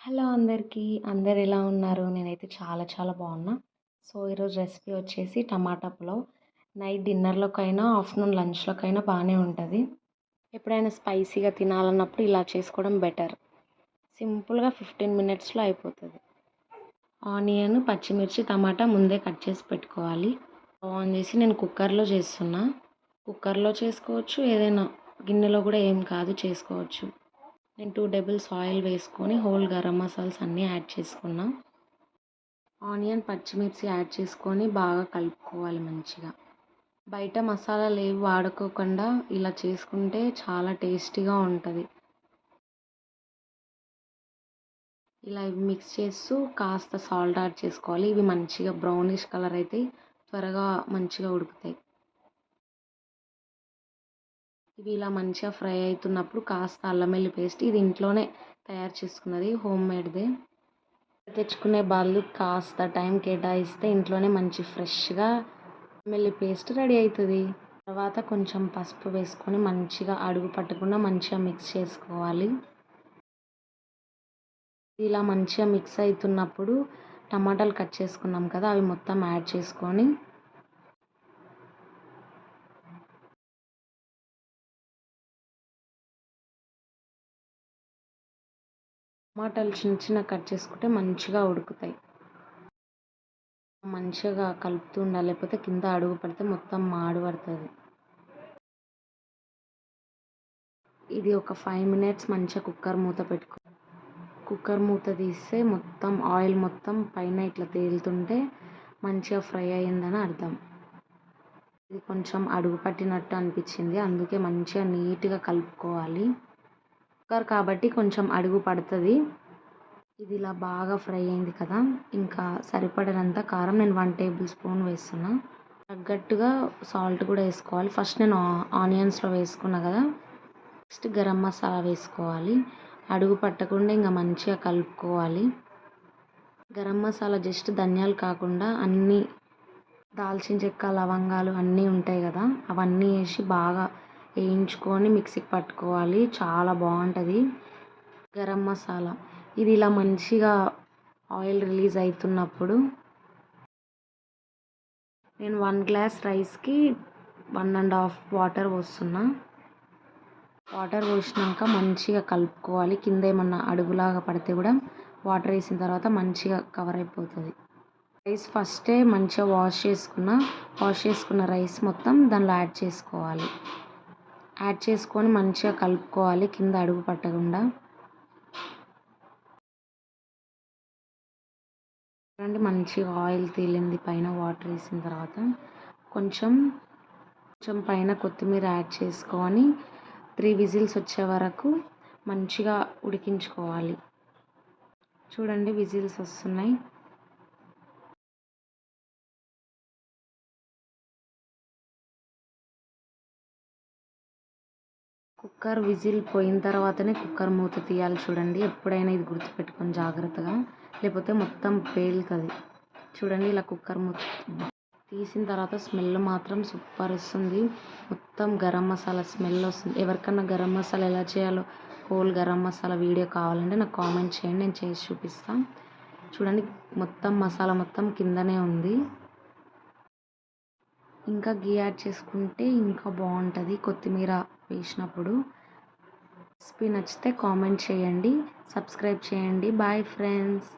Hello అందరికీ. అందరు ఎలా ఉన్నారు? నేనైతే చాలా చాలా బాగున్నా. సో ఈరోజు రెసిపీ వచ్చేసి టమాటా పులావ్. నైట్ డిన్నర్లోకైనా ఆఫ్టర్నూన్ లంచ్లోకైనా బాగానే ఉంటుంది. ఎప్పుడైనా స్పైసీగా తినాలన్నప్పుడు ఇలా చేసుకోవడం బెటర్. సింపుల్గా ఫిఫ్టీన్ మినిట్స్లో అయిపోతుంది. ఆనియన్ పచ్చిమిర్చి టమాటా ముందే కట్ చేసి పెట్టుకోవాలి. ఆన్ చేసి నేను కుక్కర్లో చేస్తున్నా. కుక్కర్లో చేసుకోవచ్చు ఏదైనా గిన్నెలో కూడా ఏం కాదు చేసుకోవచ్చు. నేను టూ టేబుల్స్ ఆయిల్ వేసుకొని హోల్ గరం మసాలాస్ అన్నీ యాడ్ చేసుకున్నా. ఆనియన్ పచ్చిమిర్చి యాడ్ చేసుకొని బాగా కలుపుకోవాలి మంచిగా. బయట మసాలాలు ఏవి వాడుకోకుండా ఇలా చేసుకుంటే చాలా టేస్టీగా ఉంటుంది. ఇలా ఇవి మిక్స్ చేస్తూ కాస్త సాల్ట్ యాడ్ చేసుకోవాలి. ఇవి మంచిగా బ్రౌనిష్ కలర్ అయితే త్వరగా మంచిగా ఉడుకుతాయి. ఇవి ఇలా మంచిగా ఫ్రై అవుతున్నప్పుడు కాస్త అల్లం వెల్లి పేస్ట్ ఇది ఇంట్లోనే తయారు చేసుకున్నది హోమ్ మేడ్దే. తెచ్చుకునే బదులు కాస్త టైం కేటాయిస్తే ఇంట్లోనే మంచి ఫ్రెష్గా వెల్లుల్లి పేస్ట్ రెడీ అవుతుంది తర్వాత కొంచెం పసుపు వేసుకొని మంచిగా అడుగు పట్టకుండా మంచిగా మిక్స్ చేసుకోవాలి. ఇలా మంచిగా మిక్స్ అవుతున్నప్పుడు టమాటాలు కట్ చేసుకున్నాం కదా అవి మొత్తం యాడ్ చేసుకొని టమాటాలు చిన్న చిన్న కట్ చేసుకుంటే మంచిగా ఉడుకుతాయి. మంచిగా కలుపుతూ ఉండాలి. లేకపోతే కింద అడుగు పడితే మొత్తం మాడు పడుతుంది. ఇది ఒక ఫైవ్ మినిట్స్ మంచిగా కుక్కర్ మూత పెట్టుకో కుక్కర్ మూత తీస్తే మొత్తం ఆయిల్ మొత్తం పైన ఇట్లా తేలుతుంటే మంచిగా ఫ్రై అయ్యిందని అర్థం. ఇది కొంచెం అడుగు పట్టినట్టు అనిపించింది. అందుకే మంచిగా నీట్గా కలుపుకోవాలి. కుక్కర్ కాబట్టి కొంచెం అడుగు పడుతుంది. ఇది ఇలా బాగా ఫ్రై అయింది కదా. ఇంకా సరిపడినంత కారం నేను వన్ టేబుల్ స్పూన్ వేస్తున్నా. తగ్గట్టుగా సాల్ట్ కూడా వేసుకోవాలి. ఫస్ట్ నేను ఆనియన్స్లో వేసుకున్నా కదా. నెక్స్ట్ గరం మసాలా వేసుకోవాలి. అడుగు పట్టకుండా ఇంకా మంచిగా కలుపుకోవాలి. గరం మసాలా జస్ట్ ధనియాలు కాకుండా అన్నీ దాల్చిన చెక్క లవంగాలు అన్నీ ఉంటాయి కదా. అవన్నీ వేసి బాగా వేయించుకొని మిక్సీకి పట్టుకోవాలి. చాలా బాగుంటుంది. గరం మసాలా. ఇది ఇలా మంచిగా ఆయిల్ రిలీజ్ అవుతున్నప్పుడు నేను వన్ గ్లాస్ రైస్కి వన్ అండ్ హాఫ్ వాటర్ పోస్తున్నా. వాటర్ పోసినాక మంచిగా కలుపుకోవాలి. కింద ఏమన్నా అడుగులాగా పడితే కూడా వాటర్ వేసిన తర్వాత మంచిగా కవర్ అయిపోతుంది. రైస్ ఫస్టే మంచిగా వాష్ చేసుకున్న. వాష్ చేసుకున్న రైస్ మొత్తం దానిలో యాడ్ చేసుకోవాలి. యాడ్ చేసుకొని మంచిగా కలుపుకోవాలి. కింద అడుగు పట్టకుండా. చూడండి మంచిగా ఆయిల్ తేలింది. పైన వాటర్ వేసిన తర్వాత కొంచెం కొంచెం పైన కొత్తిమీర యాడ్ చేసుకొని త్రీ విజిల్స్ వచ్చే వరకు మంచిగా ఉడికించుకోవాలి. చూడండి విజిల్స్ వస్తున్నాయి. కుక్కర్ విజిల్ పోయిన తర్వాతనే కుక్కర్ మూత తీయాలి చూడండి. ఎప్పుడైనా ఇది గుర్తుపెట్టుకొని జాగ్రత్తగా లేకపోతే మొత్తం పేలుతుంది. చూడండి ఇలా కుక్కర్ మూత తీసిన తర్వాత స్మెల్ మాత్రం సూపర్ వస్తుంది. మొత్తం గరం మసాలా స్మెల్ వస్తుంది. ఎవరికన్నా గరం మసాలా ఎలా చేయాలో హోల్ గరం మసాలా వీడియో కావాలంటే నాకు కామెంట్ చేయండి. నేను చేసి చూపిస్తాను చూడండి మొత్తం మసాలా మొత్తం కిందనే ఉంది. ఇంకా గీ యాడ్ చేసుకుంటే ఇంకా బాగుంటుంది. కొత్తిమీర వేసినప్పుడు. రెసిపీ నచ్చితే కామెంట్ చేయండి. సబ్స్క్రైబ్ చేయండి. Bye friends.